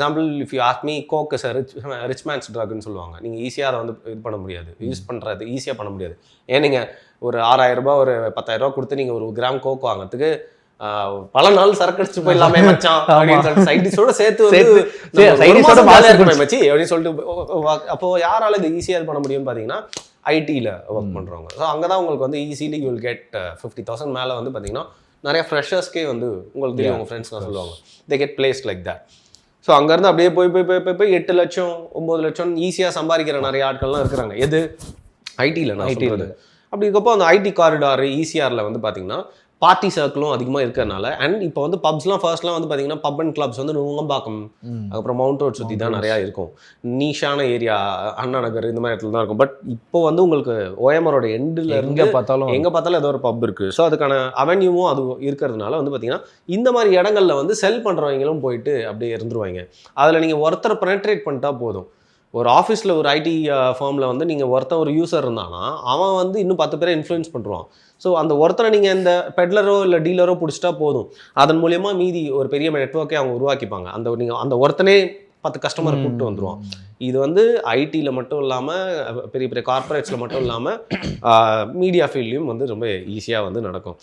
Example if you ask me coke is rich rich man's ட்ரக்னு சொல்லுவாங்க. நீங்கள் ஈஸியாக அதை வந்து இது பண்ண முடியாது. யூஸ் பண்ணுறது ஈஸியாக பண்ண முடியாது. ஏன் நீங்கள் ஒரு ஆறாயிரம் ரூபாய் ஒரு பத்தாயிரம் ரூபாய் கொடுத்து நீங்கள் ஒரு கிராம் கோக் வாங்குறதுக்கு பல நாள் சரக்கு அடிச்சு போயிடலாமே மச்சான் அப்படின்னு சொல்லிட்டு சைடிஸோட சேர்த்து வந்து சேர்த்து. மச்சி அப்படின்னு சொல்லிட்டு அப்போ யாரால இது ஈஸியாக பண்ண முடியும்னு பார்த்தீங்கன்னா ஐடியில் ஒர்க் பண்ணுறவங்க ஸோ அங்கே தான் உங்களுக்கு வந்து easily you will get fifty thousand மேலே வந்து பார்த்தீங்கன்னா நிறைய ஃப்ரெஷர்ஸ்க்கே வந்து உங்களுக்கு தெரியும் உங்கள் ஃப்ரெண்ட்ஸ்லாம் சொல்லுவாங்க. They get place like that so அங்கேருந்து அப்படியே போய் போய் போய் போய் போய் எட்டு லட்சம் ஒம்பது லட்சம் ஈஸியாக சம்பாதிக்கிற நிறைய ஆட்கள்லாம் இருக்கிறாங்க. எது? ஐடியில் நான் IT ல. சொல்றது. அப்படி இருக்கப்போ அந்த ஐடி காரிடார் ஈசிஆரில் வந்து பார்த்தீங்கன்னா பார்ட்டி சர்க்கிளும் அதிகமாக இருக்கிறனால அண்ட் இப்போ வந்து பப்ஸ்லாம் ஃபர்ஸ்ட்லாம் வந்து பார்த்தீங்கன்னா பப் அண்ட் கிளப்ஸ் வந்து நுங்கம்பாக்கம் அதுக்கப்புறம் மவுண்ட் ரோட் சுற்றி தான் நிறையா இருக்கும். நீஷான ஏரியா அண்ணா நகர் இந்த மாதிரி இடத்துல தான் இருக்கும். பட் இப்போ வந்து உங்களுக்கு ஓஎம்ஆரோட எண்டில் எங்க இருந்து பார்த்தாலும் எங்கே பார்த்தாலும் ஏதோ ஒரு பப் இருக்குது ஸோ அதுக்கான அவென்யூவும் அது இருக்கிறதுனால வந்து பார்த்தீங்கன்னா இந்த மாதிரி இடங்கள்ல வந்து செல் பண்ணுறவங்களும் போயிட்டு அப்படியே இருந்துருவாங்க. அதில் நீங்கள் ஒருத்தர் பெனட்ரேட் பண்ணிட்டா போதும். ஒரு ஆஃபீஸில் ஒரு ஐடி ஃபார்மில் வந்து நீங்கள் ஒருத்தன் ஒரு யூசர் இருந்தானா அவன் வந்து இன்னும் பத்து பேரை இன்ஃப்ளூயன்ஸ் பண்ணுறான் ஸோ அந்த ஒருத்தனை நீங்கள் இந்த பெட்லரோ இல்லை டீலரோ பிடிச்சிட்டா போதும். அதன் மூலயமா மீதி ஒரு பெரிய நெட்ஒர்க்கே அவங்க உருவாக்கிப்பாங்க. அந்த நீங்கள் அந்த ஒருத்தனே பத்து கஸ்டமர் கூப்பிட்டு வந்துருவான். இது வந்து ஐடியில் மட்டும் இல்லாமல் பெரிய பெரிய கார்ப்பரேட்ஸில் மட்டும் இல்லாமல் மீடியா ஃபீல்ட்லேயும் வந்து ரொம்ப ஈஸியாக வந்து நடக்கும்.